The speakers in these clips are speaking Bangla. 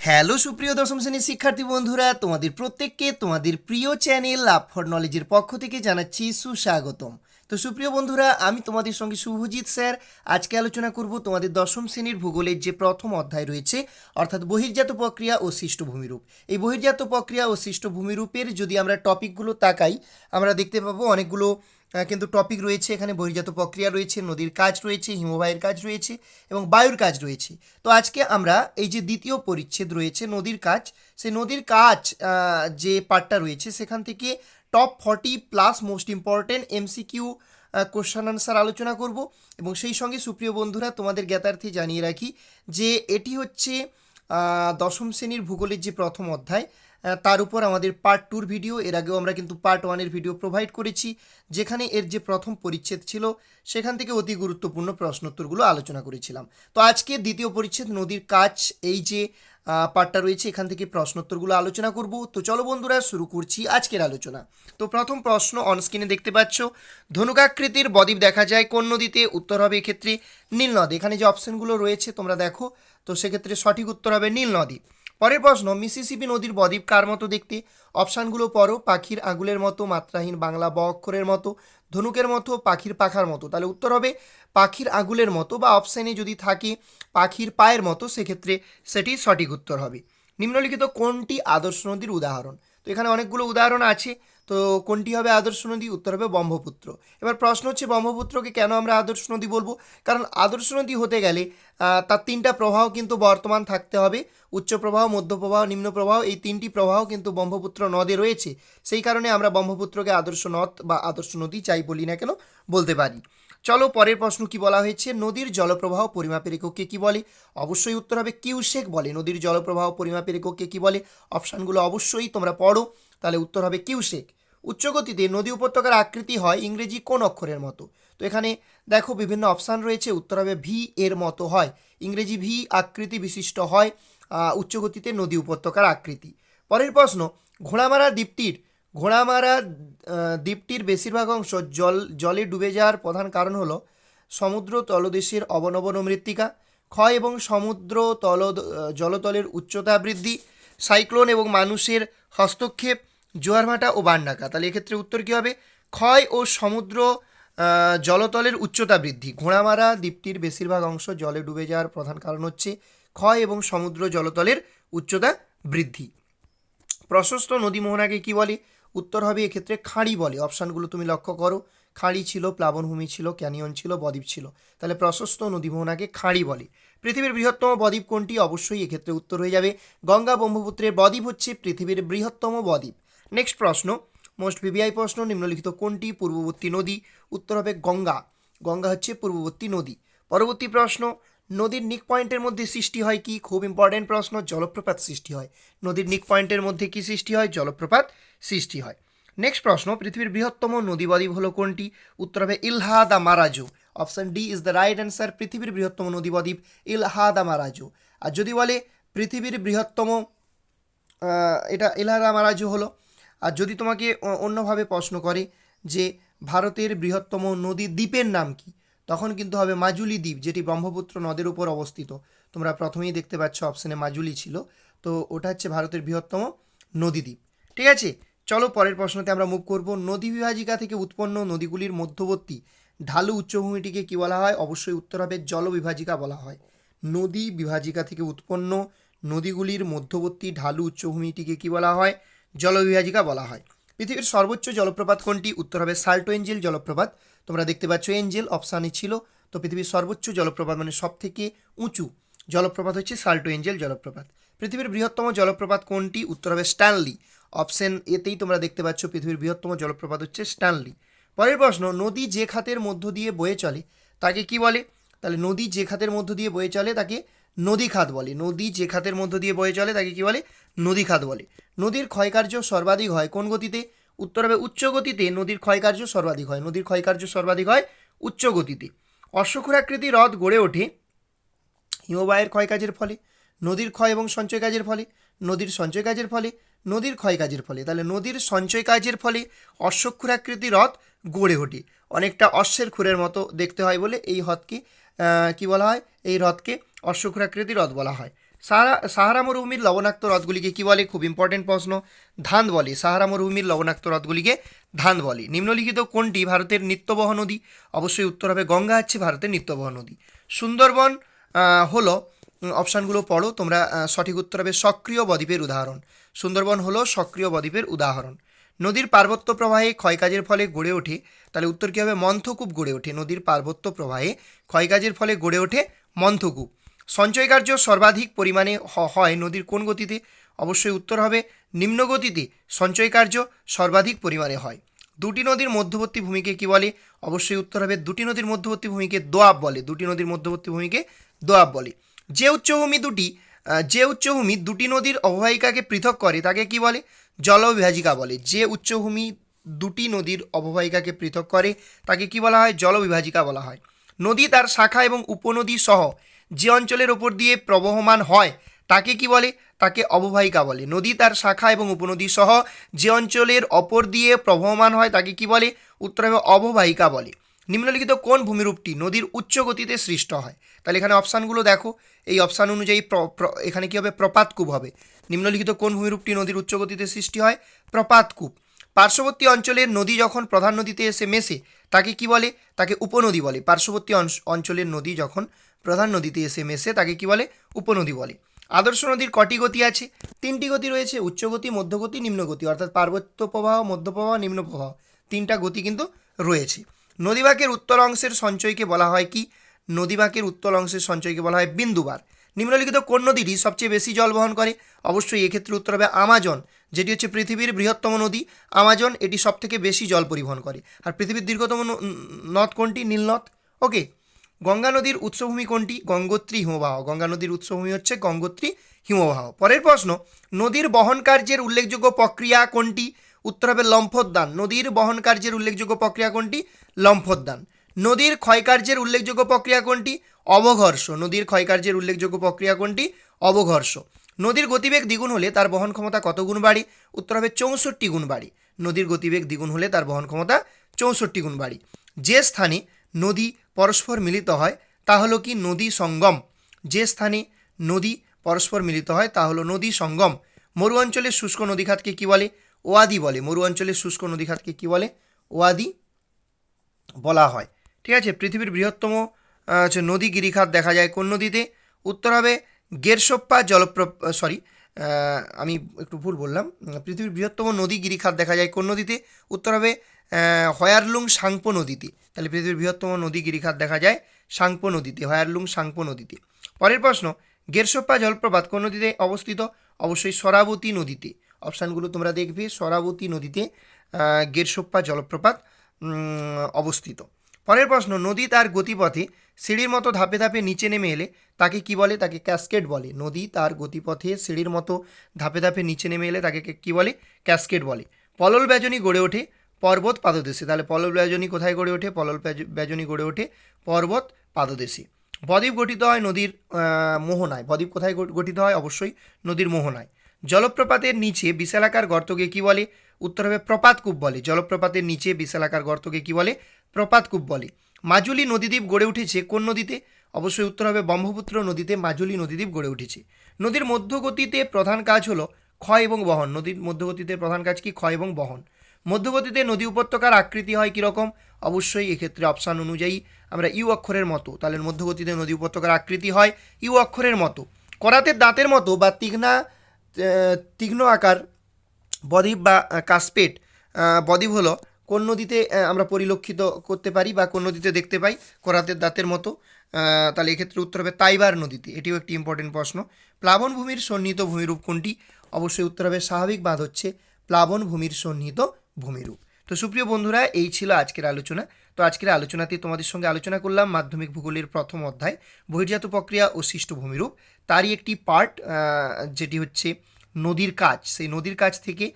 হ্যালো সুপ্রিয় দশম শ্রেণির শিক্ষার্থী বন্ধুরা, তোমাদের প্রত্যেককে তোমাদের প্রিয় চ্যানেল লাভ ফর নলেজের পক্ষ থেকে জানাচ্ছি সুস্বাগতম। তো সুপ্রিয় বন্ধুরা, আমি তোমাদের সঙ্গে শুভজিৎ স্যার। আজকে আলোচনা করব তোমাদের দশম শ্রেণির ভূগোলের যে প্রথম অধ্যায় রয়েছে, অর্থাৎ বহির্জাত প্রক্রিয়া ও সৃষ্ট ভূমিরূপ এই বহির্জাত প্রক্রিয়া ও সৃষ্ট ভূমিরূপের যদি আমরা টপিকগুলো তাকাই, আমরা দেখতে পাবো অনেকগুলো কিন্তু টপিক রয়েছে। এখানে বহির্জাত প্রক্রিয়া রয়েছে, নদীর কাজ রয়েছে, হিমবাহের কাজ রয়েছে এবং বায়ুর কাজ রয়েছে। তো আজকে আমরা এই যে দ্বিতীয় পরিচ্ছেদ রয়েছে, নদীর কাজ, সেই নদীর কাজ যে পার্টটা রয়েছে, সেখান থেকে top forty plus most important MCQ question answer আলোচনা করব। এবং সেই সঙ্গে সুপ্রিয় বন্ধুরা, তোমাদের জ্ঞাতার্থে জানিয়ে রাখি যে এটি হচ্ছে দশম শ্রেণির ভূগোলের যে প্রথম অধ্যায় তার উপর আমাদের পার্ট টুর ভিডিও এর আগেও আমরা কিন্তু পার্ট ওয়ানের ভিডিও প্রোভাইড করেছি, যেখানে এর যে প্রথম পরিচ্ছেদ ছিল, সেখান থেকে অতি গুরুত্বপূর্ণ প্রশ্নোত্তরগুলো আলোচনা করেছিলাম। তো আজকে দ্বিতীয় পরিচ্ছেদ, নদীর কাজ এই যে পার্টটা রয়েছে, এখান থেকে প্রশ্নোত্তরগুলো আলোচনা করব। তো চলো বন্ধুরা, শুরু করছি আজকের আলোচনা। তো প্রথম প্রশ্ন অনস্ক্রিনে দেখতে পাচ্ছ। ধনুকাকৃতির বদ্বীপ দেখা যায় কোন নদীতে? উত্তর হবে এক্ষেত্রে নীল নদ। এখানে যে অপশনগুলো রয়েছে তোমরা দেখো। তো সেক্ষেত্রে সঠিক উত্তর হবে নীল নদী। পরের প্রশ্ন, মিসিসিপি নদীর বদ্বীপ কার মতো দেখতে? অপশানগুলো পড়ো, পাখির আঙুলের মতো, মাত্রাহীন বাংলা ব অক্ষরের মতো, ধনুকের মতো, পাখির পাখার মতো। তাহলে উত্তর হবে পাখির আঙুলের মতো বা অপশানে যদি থাকে পাখির পায়ের মতো, সেক্ষেত্রে সেটি সঠিক উত্তর হবে। নিম্নলিখিত কোনটি আদর্শ নদীর উদাহরণ? তো এখানে অনেকগুলো উদাহরণ আছে। তো কোনটি হবে আদর্শ নদী? উত্তর হবে ব্রহ্মপুত্র। এবার প্রশ্ন হচ্ছে ব্রহ্মপুত্রকে কেন আমরা আদর্শ নদী বলব? কারণ আদর্শ নদী হতে গেলে তার তিনটা প্রবাহ কিন্তু বর্তমান থাকতে হবে। উচ্চ প্রবাহ, মধ্য প্রবাহ, নিম্ন প্রবাহ, এই তিনটি প্রবাহ কিন্তু ব্রহ্মপুত্র নদে রয়েছে। সেই কারণে আমরা ব্রহ্মপুত্রকে আদর্শ নদ বা আদর্শ নদী চাই বলি না কেন? বলতে পারি। চলো পরের প্রশ্ন কি বলা হয়েছে? নদীর জলপ্রবাহ পরিমাপের এককে কি বলে? অবশ্যই উত্তর হবে কিউসেক বলে। নদীর জলপ্রবাহ পরিমাপের এককে কি বলে? অপশানগুলো অবশ্যই তোমরা পড়ো। তাহলে উত্তর হবে কিউসেক। উচ্চগতিতে নদী উপত্যকার আকৃতি হয় ইংরেজি কোন অক্ষরের মতো। তো এখানে দেখো বিভিন্ন অপশান রয়েছে, উত্তর হবে ভি এর মতো হয়। ইংরেজি ভি আকৃতি বিশিষ্ট হয় উচ্চগতিতে নদী উপত্যকার আকৃতি। পরের প্রশ্ন, ঘোড়ামারা দ্বীপটির ঘোড়ামারা দ্বীপটির বেশিরভাগ অংশ জল, জলে ডুবে যাওয়ার প্রধান কারণ হলো সমুদ্র তলদেশের অবনবন মৃত্তিকা, ক্ষয় এবং সমুদ্র তল জলতলের উচ্চতা বৃদ্ধি, সাইক্লোন এবং মানুষের হস্তক্ষেপ জোয়ারভাটা ও বান্ডাকা তাহলে এক্ষেত্রে উত্তর কী হবে? ক্ষয় ও সমুদ্র জলতলের উচ্চতা বৃদ্ধি। ঘোড়ামারা দ্বীপটির বেশিরভাগ অংশ জলে ডুবে যাওয়ার প্রধান কারণ হচ্ছে ক্ষয় এবং সমুদ্র জলতলের উচ্চতা বৃদ্ধি। প্রশস্ত নদী মোহনাকে কি বলে? উত্তর হবে এক্ষেত্রে খাঁড়ি বলে। অপশানগুলো তুমি লক্ষ্য করো। খাঁড়ি ছিল, প্লাবনভূমি ছিল, ক্যানিয়ন ছিল, বদ্বীপ ছিল। তাহলে প্রশস্ত নদী মোহনাকে খাঁড়ি বলে। পৃথিবীর বৃহত্তম বদ্বীপ কোনটি? অবশ্যই এক্ষেত্রে উত্তর হয়ে যাবে গঙ্গা ব্রহ্মপুত্রের বদ্বীপ হচ্ছে পৃথিবীর বৃহত্তম বদ্বীপ। নেক্সট প্রশ্ন মোস্ট ভিভিআই প্রশ্ন, নিম্নলিখিত কোনটি? পূর্ববর্তী নদী, উত্তর হবে গঙ্গা। গঙ্গা হচ্ছে পূর্ববর্তী নদী। পরবর্তী প্রশ্ন, নদীর নিক পয়েন্টের মধ্যে সৃষ্টি হয় কি? খুব ইম্পর্টেন্ট প্রশ্ন, জলপ্রপাত সৃষ্টি হয়। নদীর নিক পয়েন্টের মধ্যে কি সৃষ্টি হয়? জলপ্রপাত সৃষ্টি হয়। নেক্সট প্রশ্ন, পৃথিবীর বৃহত্তম নদী বদ্বীপ হলো কোনটি? উত্তর হবে ইলহাদা মারাজু option D is the right answer পৃথিবীর বৃহত্তম নদী বদ্বীপ ইলহাদা মারাজু আর যদি বলে পৃথিবীর বৃহত্তম এটা এলাহা মারাজু হলো আর যদি তোমাকে অন্যভাবে প্রশ্ন করে যে ভারতের বৃহত্তম নদী দ্বীপের নাম কি, তখন কিন্তু হবে মাজুলি দ্বীপ, যেটি ব্রহ্মপুত্র নদের উপর অবস্থিত। তোমরা প্রথমেই দেখতে পাচ্ছ অপশানে মাজুলি ছিল। তো ওটা হচ্ছে ভারতের বৃহত্তম নদী দ্বীপ। ঠিক আছে? চলো পরের প্রশ্নতে আমরা মুভ করব। নদী বিভাজিকা থেকে উৎপন্ন নদীগুলির মধ্যবর্তী ঢালু উচ্চভূমিটিকে কি বলা হয়? অবশ্যই উত্তর হবে জলবিভাজিকা বলা হয়। নদী বিভাজিকা থেকে উৎপন্ন নদীগুলির মধ্যবর্তী ঢালু উচ্চভূমিটিকে কি বলা হয়? জলবিভাজিকা বলা হয়। পৃথিবীর সর্বোচ্চ জলপ্রপাত কোনটি? উত্তর হবে সাল্টো এঞ্জেল জলপ্রপাত। তোমরা দেখতে পাচ্ছ এঞ্জেল অপশানে ছিল। তো পৃথিবীর সর্বোচ্চ জলপ্রপাত মানে সব থেকে উঁচু জলপ্রপাত হচ্ছে সাল্টো এঞ্জেল জলপ্রপাত। পৃথিবীর বৃহত্তম জলপ্রপাত কোনটি? উত্তর হবে স্ট্যানলি। অপশন এতেই তোমরা দেখতে পাচ্ছ পৃথিবীর বৃহত্তম জলপ্রপাত হচ্ছে স্ট্যানলি। পরের প্রশ্ন, নদী যে খাতের মধ্য দিয়ে বয়ে চলে, তাকে কি বলে? তাহলে নদী যে খাতের মধ্য দিয়ে বয়ে চলে তাকে নদী খাত বলে। নদী যে খাতের মধ্য দিয়ে বয়ে চলে তাকে কি বলে? নদী খাত বলে। নদীর ক্ষয়কার্য সর্বাধিক হয় কোন গতিতে? উত্তর হবে উচ্চ গতিতে নদীর ক্ষয়কার্য সর্বাধিক হয়। নদীর ক্ষয়কার্য সর্বাধিক হয় উচ্চ গতিতে। অশ্বক্ষুরাকৃতি হ্রদ গড়ে ওঠে হিমবাহের ক্ষয়কাজের ফলে, নদীর ক্ষয় এবং সঞ্চয় কাজের ফলে, নদীর সঞ্চয় কাজের ফলে, নদীর ক্ষয় কাজের ফলে। তাহলে নদীর সঞ্চয় কাজের ফলে অশ্বক্ষুরাকৃতি হ্রদ গড়ে ওঠে। অনেকটা অশ্বের খুরের মতো দেখতে হয় বলে এই হ্রদকে কি বলা হয়? এই হ্রদকে অশ্বক্ষুরাকৃতি হ্রদ বলা হয়। সাহারা সাহারা মরুভূমির লবণাক্ত হ্রদগুলিকে কী বলে? খুব ইম্পর্টেন্ট প্রশ্ন। ধান বলে। সাহারা মরুভূমির লবণাক্ত হ্রদগুলিকে ধান বলে। নিম্নলিখিত কোনটি ভারতের নিত্যবহ নদী? অবশ্যই উত্তর হবে গঙ্গা হচ্ছে ভারতের নিত্যবহ নদী। সুন্দরবন হলো অপশানগুলো পড়ো, তোমরা সঠিক উত্তর হবে সক্রিয় বদ্বীপের উদাহরণ। সুন্দরবন হলো সক্রিয় বদ্বীপের উদাহরণ। নদীর পার্বত্য প্রবাহে ক্ষয়কাজের ফলে গড়ে ওঠে, তাহলে উত্তর কী হবে? মন্থকূপ গড়ে ওঠে। নদীর পার্বত্য প্রবাহে ক্ষয়কাজের ফলে গড়ে ওঠে মন্থকূপ। সঞ্চয় কার্য সর্বাধিক পরিমাণে হয় নদীর কোন গতিতে? অবশ্যই উত্তর হবে, নিম্ন গতিতে সঞ্চয় কার্য সর্বাধিক পরিমাণে হয়। দুটি নদীর মধ্যবর্তী ভূমিকে কি বলে? অবশ্যই উত্তর হবে, দুটি নদীর মধ্যবর্তী ভূমিকে দোয়াব বলে। দুটি নদীর মধ্যবর্তী ভূমিকে দোয়াব বলে। যে উচ্চভূমি দুটি যে উচ্চভূমি দুটি নদীর অববাহিকাকে পৃথক করে, তাকে কি বলে? জলবিভাজিকা বলে। যে উচ্চভূমি দুটি নদীর অববাহিকাকে পৃথক করে, তাকে কি বলা হয়? জলবিভাজিকা বলা হয়। নদী তার শাখা এবং উপনদী সহ যে অঞ্চলের ওপর দিয়ে প্রবহমান হয়, তাকে কি বলে? তাকে অববাহিকা বলে। নদী তার শাখা এবং উপনদী সহ যে অঞ্চলের অপর দিয়ে প্রবহমান হয়, তাকে কি বলে? উত্তর হবে অববাহিকা বলে। নিম্নলিখিত কোন ভূমিরূপটি নদীর উচ্চ গতিতে সৃষ্ট হয়? তাহলে এখানে অপশানগুলো দেখো। এই অপশান অনুযায়ী এখানে কি হবে? প্রপাতকূপ হবে। নিম্নলিখিত কোন ভূমিরূপটি নদীর উচ্চ গতিতে সৃষ্টি হয়? প্রপাতকূপ পার্শ্ববর্তী অঞ্চলের নদী যখন প্রধান নদীতে এসে মেশে, তাকে কি বলে? তাকে উপনদী বলে। পার্শ্ববর্তী অঞ্চলের নদী যখন প্রধান নদীতে এসে মেশে তাকে কি বলে? উপনদী বলে। আদর্শ নদীর কটি গতি আছে? তিনটি গতি রয়েছে উচ্চগতি মধ্যগতি নিম্নগতি অর্থাৎ পার্বত্য প্রবাহ মধ্যপ্রবাহ নিম্ন প্রবাহ। তিনটা গতি কিন্তু রয়েছে। নদীবাঁকের উত্তর অংশের সঞ্চয়কে বলা হয় কি? নদীবাঁকের উত্তর অংশের সঞ্চয়কে বলা হয় বিন্দুবার নিম্নলিখিত কোন নদীটি সবচেয়ে বেশি জল বহন করে? অবশ্যই এক্ষেত্রে উত্তর হবে আমাজন, যেটি হচ্ছে পৃথিবীর বৃহত্তম নদী। আমাজন এটি সবথেকে বেশি জল পরিবহন করে। আর পৃথিবীর দীর্ঘতম নদ কোনটি? নীলনদ ওকে গঙ্গা নদীর উৎসভূমি কোনটি? গঙ্গোত্রী হিমবাহ। গঙ্গা নদীর উৎসভূমি হচ্ছে গঙ্গোত্রী হিমবাহ। পরের প্রশ্ন, নদীর বহন কার্যের উল্লেখযোগ্য প্রক্রিয়া কোনটি? উত্তর হবে লম্ফোদ্যান নদীর বহন কার্যের উল্লেখযোগ্য প্রক্রিয়া কোনটি? লম্ফোদ্যান নদীর ক্ষয়কার্যের উল্লেখযোগ্য প্রক্রিয়া কোনটি? অবঘর্ষ। নদীর ক্ষয়কার্যের উল্লেখযোগ্য প্রক্রিয়া কোনটি? অবঘর্ষ। নদীর গতিবেগ দ্বিগুণ হলে তার বহন ক্ষমতা কত গুণ বাড়ে? উত্তর হবে চৌষট্টি গুণ বাড়ি। নদীর গতিবেগ দ্বিগুণ হলে তার বহন ক্ষমতা চৌষট্টি গুণ বাড়ি। যে স্থানে নদী পরস্পর মিলিত হয়, তা হলো কি নদী সঙ্গম। যে স্থানে নদী পরস্পর মিলিত হয়, তা হলো নদী সঙ্গম। মরু অঞ্চলের শুষ্ক নদীখাতকে কি বলে? ওয়াদি বলে। মরু অঞ্চলের শুষ্ক নদীখাতকে কি বলে? ওয়াদি বলা হয়। ঠিক আছে? পৃথিবীর বৃহত্তম হচ্ছে নদী গিরিখাত দেখা যায় কোন নদীতে? উত্তর হবে গেরসোপ্পা জলপ্রপ সরি আমি একটু ভুল বললাম। পৃথিবীর বৃহত্তম নদী গিরিখাত দেখা যায় কোন নদীতে? উত্তর হবে হয়ারলুং সাংপো নদীতে। তাহলে পৃথিবীর বৃহত্তম নদী গিরিখাত দেখা যায় সাংপো নদীতে, হয়ারলুং সাংপো নদীতে। পরের প্রশ্ন, গেরসোপ্পা জলপ্রপাত কোন নদীতে অবস্থিত? অবশ্যই সরাবতী নদীতে। অপশানগুলো তোমরা দেখবে, সরাবতী নদীতে গেরসোপ্পা জলপ্রপাত অবস্থিত। পরের প্রশ্ন, নদী তার গতিপথে সিঁড়ির মতো ধাপে ধাপে নিচে নেমে এলে তাকে কি বলে? তাকে ক্যাসকেড বলে। নদী তার গতিপথে সিঁড়ির মতো ধাপে ধাপে নিচে নেমে এলে তাকে কে- বলে? ক্যাসকেড বলে। পলল ব্যজনী গড়ে ওঠে পর্বত পাদদেশে। তাহলে পলল ব্যজনী কোথায় গড়ে ওঠে? পলল ব্যজ- ব্যজনী গড়ে ওঠে পর্বত পাদদেশে। বদ্বীপ গঠিত হয় নদীর মোহনায়। বদ্বীপ কোথায় গঠিত হয়? অবশ্যই নদীর মোহনায়। জলপ্রপাতের নিচে বিশালাকার গর্তকে কি বলে? উত্তর হবে প্রপাতকূপ বলে। জলপ্রপাতের নিচে বিশালাকার গর্তকে কি বলে? প্রপাতকূপ বলে। মাজুলি নদীদ্বীপ গড়ে উঠেছে কোন নদীতে? অবশ্যই উত্তর হবে ব্রহ্মপুত্র নদীতে মাজুলি নদীদ্বীপ গড়ে উঠেছে। নদীর মধ্যগতিতে প্রধান কাজ হলো ক্ষয় এবং বহন। নদীর মধ্যগতিতে প্রধান কাজ কি? ক্ষয় এবং বহন। মধ্যগতিতে নদী উপত্যকার আকৃতি হয় কীরকম? অবশ্যই এক্ষেত্রে অপশান অনুযায়ী আমরা ইউ অক্ষরের মতো, তাহলে মধ্যগতিতে নদী উপত্যকার আকৃতি হয় ইউ অক্ষরের মতো। করাতের দাঁতের মতো বা তীক্ষ্ণা তীক্ষ্ণ আকার বদ্বীপ বা কাসপেট বদ্বীপ হলো কোন নদীতে আমরা পরিলক্ষিত করতে পারি বা কোন নদীতে দেখতে পাই, করাতের দাঁতের মতো তাহলে এক্ষেত্রে উত্তর হবে তাইবার নদীতে, এটিও একটি ইম্পর্টেন্ট প্রশ্ন। প্লাবন ভূমির সন্নিহিত ভূমিরূপ কোনটি? অবশ্যই উত্তর হবে স্বাভাবিক বাঁধ হচ্ছে প্লাবন ভূমির সন্নিহিত ভূমিরূপ। তো সুপ্রিয় বন্ধুরা, এই ছিল আজকের আলোচনা। তো আজকের আলোচনাতে তোমাদের সঙ্গে আলোচনা করলাম মাধ্যমিক ভূগোলের প্রথম অধ্যায়, বহির্জাত প্রক্রিয়া ও সৃষ্ট ভূমিরূপ। তারই একটি পার্ট যেটি হচ্ছে নদীর কাজ। সেই নদীর কাজ থেকে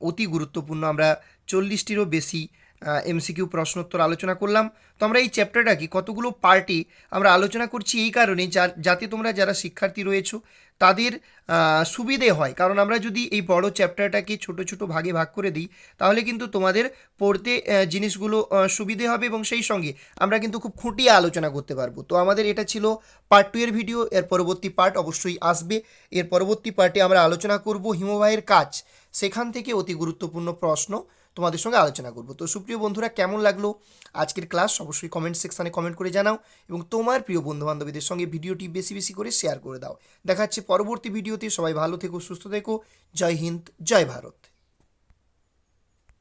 অতি গুরুত্বপূর্ণ। আমরা চল্লিশটিরও বেশি এমসিকিউ প্রশ্নোত্তর আলোচনা করলাম। তো আমরা এই চ্যাপ্টারটাকে কতগুলো পার্টি আমরা আলোচনা করছি এই কারণে যাতে তোমরা যারা শিক্ষার্থী রয়েছো, তাদের সুবিধে হয়। কারণ আমরা যদি এই বড় চ্যাপ্টারটাকে ছোট ছোট ভাগে ভাগ করে দিই, তাহলে কিন্তু তোমাদের পড়তে জিনিসগুলো সুবিধে হবে এবং সেই সঙ্গে আমরা কিন্তু খুব খুঁটিয়ে আলোচনা করতে পারব। তো আমাদের এটা ছিল পার্ট টু এর ভিডিও এর পরবর্তী পার্ট অবশ্যই আসবে। এর পরবর্তী পার্টে আমরা আলোচনা করব হিমবাহের কাজ। সেখান থেকে অতি গুরুত্বপূর্ণ প্রশ্ন। তোমাদের সঙ্গে আলোচনা করব। তো সুপ্রিয় বন্ধুরা, কেমন লাগল আজকের ক্লাস? অবশ্যই কমেন্ট সেকশানে কমেন্ট করে জানাও এবং তোমার প্রিয় বন্ধুবান্ধবীদের সঙ্গে ভিডিওটি বেশি বেশি করে শেয়ার করে দাও। দেখা যাচ্ছে পরবর্তী ভিডিওতে। সবাই ভালো থেকো, সুস্থ থেকো। জয় হিন্দ, জয় ভারত।